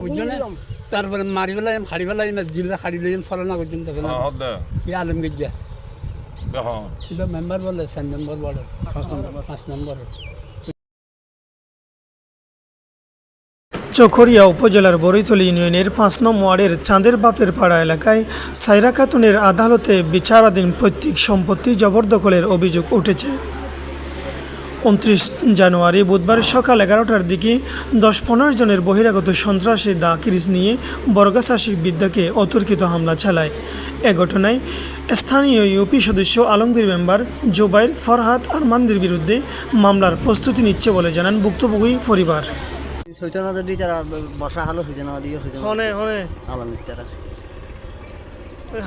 বুঝছ তারপরে মারি লইম ফলানা করছিলাম তখন কি হ্যাঁ মেম্বার বলে চার নম্বর বলে। পাঁচ নম্বর পাঁচ নম্বরে চকরিয়া উপজেলার বরিতলী ইউনিয়নের পাঁচ নং ওয়ার্ডের চাঁদের বাপের পাড়া এলাকায় সাইরা খাতুনের আদালতে বিচারাধীন পৈতৃক সম্পত্তি জবরদখলের অভিযোগ উঠেছে। উনত্রিশ জানুয়ারি বুধবার সকাল এগারোটার দিকে দশ পনেরো জনের বহিরাগত সন্ত্রাসী দা কিরিস নিয়ে বরগাছা বিদ্যাকে অতর্কিত হামলা চালায়। এ ঘটনায় স্থানীয় ইউপি সদস্য আলমগীর মেম্বার জোবাইর ফরহাদ আরমানদের বিরুদ্ধে মামলার প্রস্তুতি নিচ্ছে বলে জানান ভুক্তভোগী পরিবার। বর্ষা হলো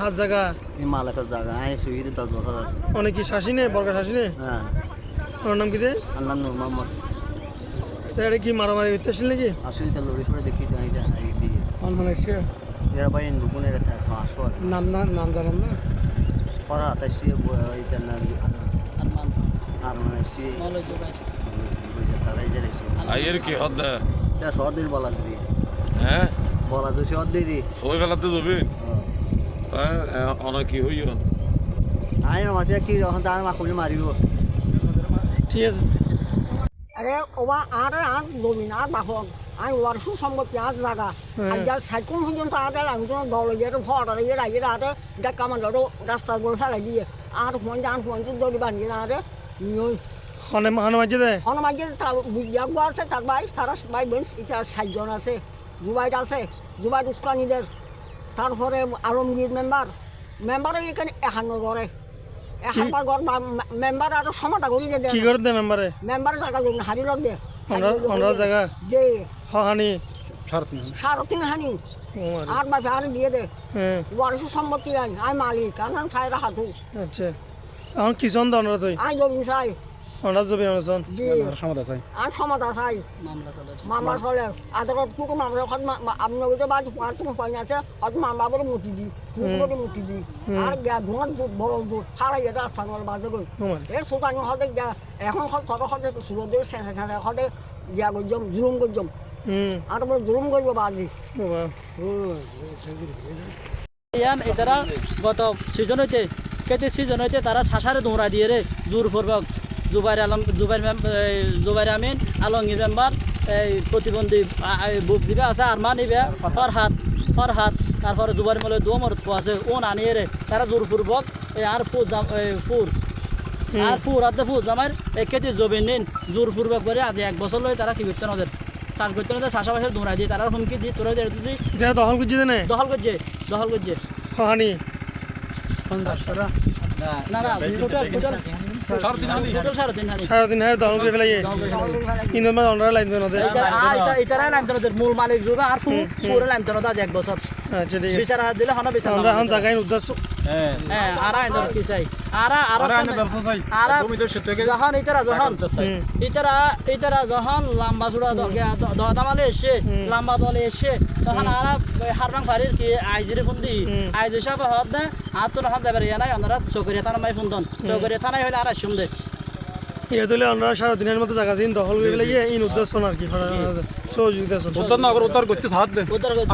হাত জায়গা এই মালাকের জায়গা আয় সুবিধা দশ বছর অনেক কি শাসিনে বর্গা শাসিনে? হ্যাঁ। ওর নাম কি দে আল্লাহ নূর মোহাম্মদ। তা এটা কি মারামারি করতে আসছিল নাকি? আসলে তার লড়ি ফড়ে দেখি তো এইটা এই দিয়ে এরা ভাই ঢুকুন এটা থাকে আসো নাম না নাম জানাম না? পড়া আতাশি এইটা না আরমান। আরমান সে তারাই যাইছে আইয়ের কি হদ্দে তা সদিন বলা দিবি হ্যাঁ? বলা তো সদ দিবি সই ফেলাতে যাবি অনেক কি হইও আই না মাথা কি রকম তা মা খুলে মারিব। ঠিক আছে। আরে ওবা আর আর জমিন আর বাহন আর ওয়ার সুসম্পত্তি আর জায়গা। আর যার সাইকুন পর্যন্ত আর আমি তো দল যেটা ভর আর ইয়ে রাইয়ে আরে দেখা মানে রাস্তা বলে ফেলাই দিয়ে। আর ফোন যান ফোন দড়ি বানিয়ে না আরে নিয়ে হনে হনে মাঝে দে তার বুঝিয়া গো আছে তার বাইশ তার বাই বেঞ্চ এটা সাতজন আছে জুবাইট আছে জুবাইট উস্কানিদের। তারপরে আলমগীর মেম্বার মেম্বারও এখানে এখানো ঘরে। এখানবার ঘর মেম্বার আর সমাধা করি দে কি করে দে মেম্বারে? মেম্বার জায়গা জমি হারি লগ দে। আমরা- আমরা জায়গা? যে হানি সাড়ে তিন হানি। আর বাপে আর দিয়ে দে। হ্যাঁ। ওয়ারিশ সম্পত্তি আন। আই মালিক আর ছাই রাখাতু আচ্ছা। এখন কি আমরা তুই? আই জমি চাই আনছন জি। আর সমাধা চাই মামলা চলে আদালত কুকুর মামলা হত আপনার তো পাঁচ তুমি পাই আছে হত মামলা বলে মুতি দি কুকুরে মুতি দি আর গা ধোঁয়ার দুধ বড় দুধ সারা এটা রাস্তা নল বাজে গই। এই সুতানি হতে গা এখন হত থত হতে সুলো দিয়ে শেষে শেষে হতে গিয়া গজম জুলুম গজম আর বলে জুলুম করব বাজি ইয়ান এতারা গত সিজন হইতে কেতে সিজন হইতে তারা শাসারে দৌড়া দিয়ে রে জোর পূর্বক। জুবাইর আলম জুবাইর জুবাইর আমিন আলমগীর মেম্বার এই প্রতিবন্ধী বুক জিবে আছে আর আরমান ইবে ফরহাত ফরহাত তারপরে জুবাইর মলে দো মরত আছে ও নানিয়ে রে তারা জোর পূর্বক এই আর ফু জাম এই ফুর। আর ফুর আদে ফু জামার কেতে জমিন নিন। জোর পূর্বক করে আজ এক বছর লই তারা কি করতে নদের? চাষ করতে নদের চাষাবাসের দৌড়া দিয়ে তারা হুমকি দিয়ে তোরা দিয়ে দখল করছি না দখল করছে দখল করছে। হানি মূল মালিক যোগা আর ফুল ফুরে লাইন তোর আজ এক বছর। আচ্ছা ঠিক বিচার হাত দিলে হনা বিচার আমরা এখন জায়গায় উদ্দেশ্য হ্যাঁ। আর আইন কি চাই? আর আর আর যখন ইতারা যখন ইতারা ইতারা যখন লম্বা চূড়া দহদামালে এসে লম্বা দলে এসে তখন আর হারবাং ফারির কি আইজিরে ফোন দি আইজি সাহেব হত না আর তো তখন যাবে ইয়ানাই আমরা চকরিয়া থানা মাই ফোন দন। চকরিয়া থানায় হইলে আর আসুন দে তুলে আমরা সারা দিনের মতো জায়গা দিন দখল করে ফেলাই ইন আর কি সহযোগিতা করতে সাহায্য দে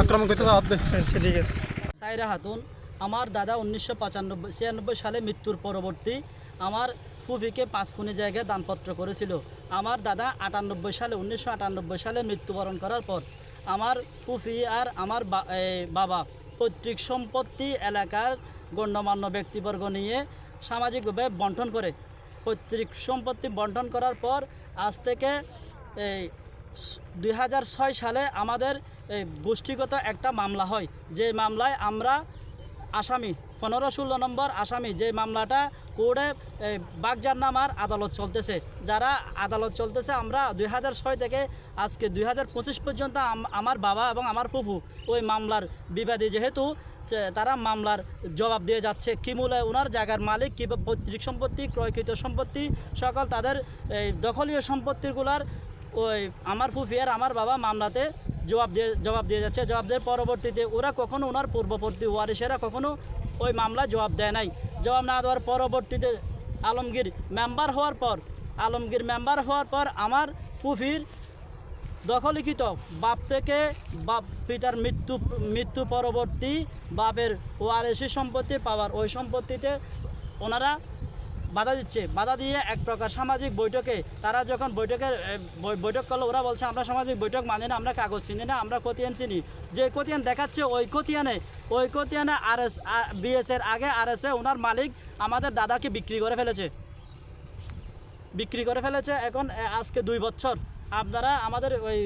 আক্রমণ করতে সাহায্য দে। আচ্ছা ঠিক আছে। সাইরা খাতুন আমার দাদা উনিশশো পঁচানব্বই ছিয়ানব্বই সালে মৃত্যুর পরবর্তী আমার ফুফিকে পাঁচকুনি জায়গায় দানপত্র করেছিল। আমার দাদা আটানব্বই সালে উনিশশো আটানব্বই সালে মৃত্যুবরণ করার পর আমার ফুফি আর আমার বাবা পৈতৃক সম্পত্তি এলাকার গণ্যমান্য ব্যক্তিবর্গ নিয়ে সামাজিকভাবে বন্টন করে। পৈতৃক সম্পত্তি বন্টন করার পর আজ থেকে এই দুই হাজার ছয় সালে আমাদের গোষ্ঠীগত একটা মামলা হয়। যে মামলায় আমরা আসামি, পনেরো ষোলো নম্বর আসামি, যে মামলাটা কোর্টে এই বাগজারনামার আদালত চলতেছে। যারা আদালত চলতেছে, আমরা দুই থেকে আজকে দুই হাজার পঁচিশ পর্যন্ত আমার বাবা এবং আমার ফুফু ওই মামলার বিবাদী। যেহেতু তারা মামলার জবাব দিয়ে যাচ্ছে। কি মূলে ওনার জায়গার মালিক, কি পৈতৃক সম্পত্তি, ক্রয়কৃত সম্পত্তি, সকল তাদের এই দখলীয় সম্পত্তিগুলার ওই আমার ফুফি আর আমার বাবা মামলাতে জবাব দিয়ে জবাব দিয়ে যাচ্ছে। জবাব দেওয়ার পরবর্তীতে ওরা কখনো ওনার পূর্ববর্তী ওয়ারিসেরা কখনো ওই মামলায় জবাব দেয় নাই। জবাব না দেওয়ার পরবর্তীতে আলমগীর মেম্বার হওয়ার পর, আলমগীর মেম্বার হওয়ার পর আমার ফুফির দখলিখিত বাপ থেকে বাপ পিতার মৃত্যু মৃত্যু পরবর্তী বাপের ওয়ারেসি সম্পত্তি পাওয়ার ওই সম্পত্তিতে ওনারা বাধা দিচ্ছে। বাধা দিয়ে এক প্রকার সামাজিক বৈঠকে তারা যখন বৈঠকের এ, বৈ- বৈঠক করল ওরা বলছে আমরা সামাজিক বৈঠক মানি না আমরা কাগজ চিনি না আমরা খতিয়ান চিনি। যে খতিয়ান দেখাচ্ছে ওই খতিয়ানে ওই খতিয়ানে আর এস বিএস এর আগে আর এস ওনার মালিক আমাদের দাদাকে বিক্রি করে ফেলেছে। বিক্রি করে ফেলেছে এখন আজকে দুই বছর। আপনারা আমাদের ওই,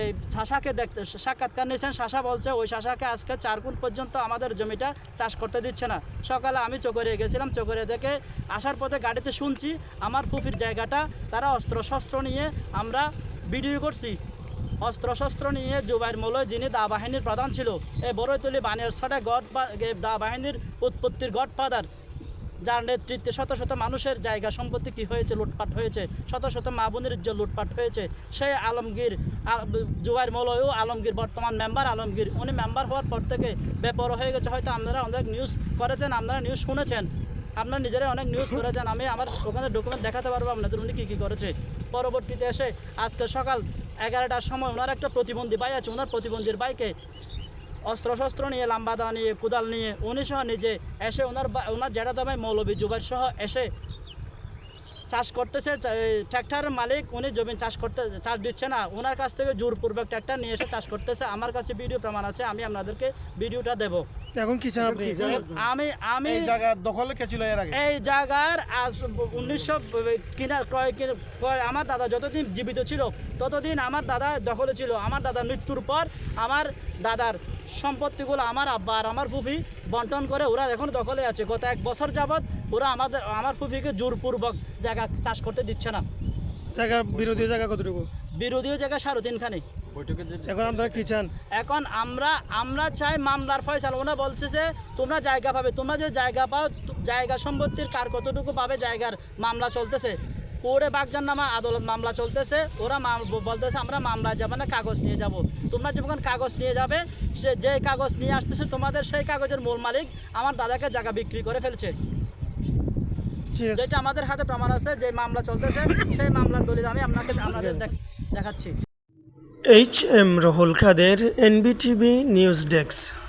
এই শাসাকে দেখতে, সাক্ষাৎকার নিয়েছেন। শাসা বলছে, ওই শাসাকে আজকে চার গুণ পর্যন্ত আমাদের জমিটা চাষ করতে দিচ্ছে না। সকালে আমি চকরে গেছিলাম, চকরে দেখে আসার পথে গাড়িতে শুনছি, আমার ফুফির জায়গাটা, তারা অস্ত্র শস্ত্র নিয়ে আমরা ভিডিও করছি। অস্ত্র শস্ত্র নিয়ে জুবাইর মৌলয় যিনি দা বাহিনীর প্রধান ছিল এই বড়ইতলি বানিয়ার ছটা গড দা বাহিনীর উৎপত্তির গড ফাদার যার নেতৃত্বে শত শত মানুষের জায়গা সম্পত্তি কি হয়েছে, লুটপাট হয়েছে, শত শত মা বোনের ইজ্জত লুটপাট হয়েছে সেই আলমগীর জুবাইর মলয়ও আলমগীর বর্তমান মেম্বার আলমগীর উনি মেম্বার হওয়ার পর থেকে বেপর হয়ে গেছে। হয়তো আপনারা অনেক নিউজ করেছেন, আপনারা নিউজ শুনেছেন। আপনারা নিজেরাই অনেক নিউজ করেছেন। আমি আমার ওখানে ডকুমেন্ট দেখাতে পারব আপনাদের উনি কী কী করেছে। পরবর্তীতে এসে আজকে সকাল এগারোটার সময় ওনার একটা প্রতিবন্ধী ভাই আছে, ওনার প্রতিবন্ধীর বাইকে অস্ত্রশস্ত্র নিয়ে লাম্বাদা নিয়ে কোদাল নিয়ে উনি সহ নিজে এসে ওনার ওনার জেঠা দামে মৌলবী জুবাইর সহ এসে চাষ করতেছে। ট্র্যাক্টরের মালিক উনি জমি চাষ করতে চাষ দিচ্ছে না। ওনার কাছ থেকে জোরপূর্বক ট্র্যাক্টর নিয়ে এসে চাষ করতেছে। আমার কাছে ভিডিও প্রমাণ আছে আমি আপনাদেরকে ভিডিওটা দেব। এখন কি চান আপনি? আমি আমি জায়গা দখলে কে ছিল এর আগে? এই জায়গার আজ উনিশশো কিনা ক্রয় কিনে- ক্রয় আমার দাদা যতদিন জীবিত ছিল ততদিন আমার দাদা দখলে ছিল। আমার দাদা মৃত্যুর পর আমার দাদার সম্পত্তিগুলো আমার আব্বা আর আমার ফুফি বন্টন করে ওরা এখন দখলে আছে। গত এক বছর যাবৎ ওরা আমাদের আমার ফুফিকে জোরপূর্বক জায়গা চাষ করতে দিচ্ছে না। জায়গা বিরোধী জায়গা কতটুকু? বিরোধীও জায়গা সাড়ে তিনখানি। এখন আমরা কি চান? এখন আমরা আমরা চাই মামলার ফয়সাল। ওরা বলছে যে তোমরা জায়গা পাবে। তোমরা যে জায়গা পাও জায়গা সম্পত্তির কার কতটুকু পাবে জায়গার মামলা চলতেছে। কোর্টে বাগজান নামা আদালত মামলা চলতেছে ওরা বলতেছে আমরা মামলা যাবে না কাগজ নিয়ে যাব। তোমরা যখন কাগজ নিয়ে যাবে সে যে কাগজ নিয়ে আসতেছে তোমাদের সেই কাগজের মূল মালিক আমার দাদাকে জায়গা বিক্রি করে ফেলছে। যেটা আমাদের হাতে প্রমাণ আছে যে মামলা চলতেছে সেই মামলার দলিল আমি আপনাকে আপনাদের দেখাচ্ছি। এইচ এম রহুল খাদের এনবিটিভি নিউজ ডেস্ক।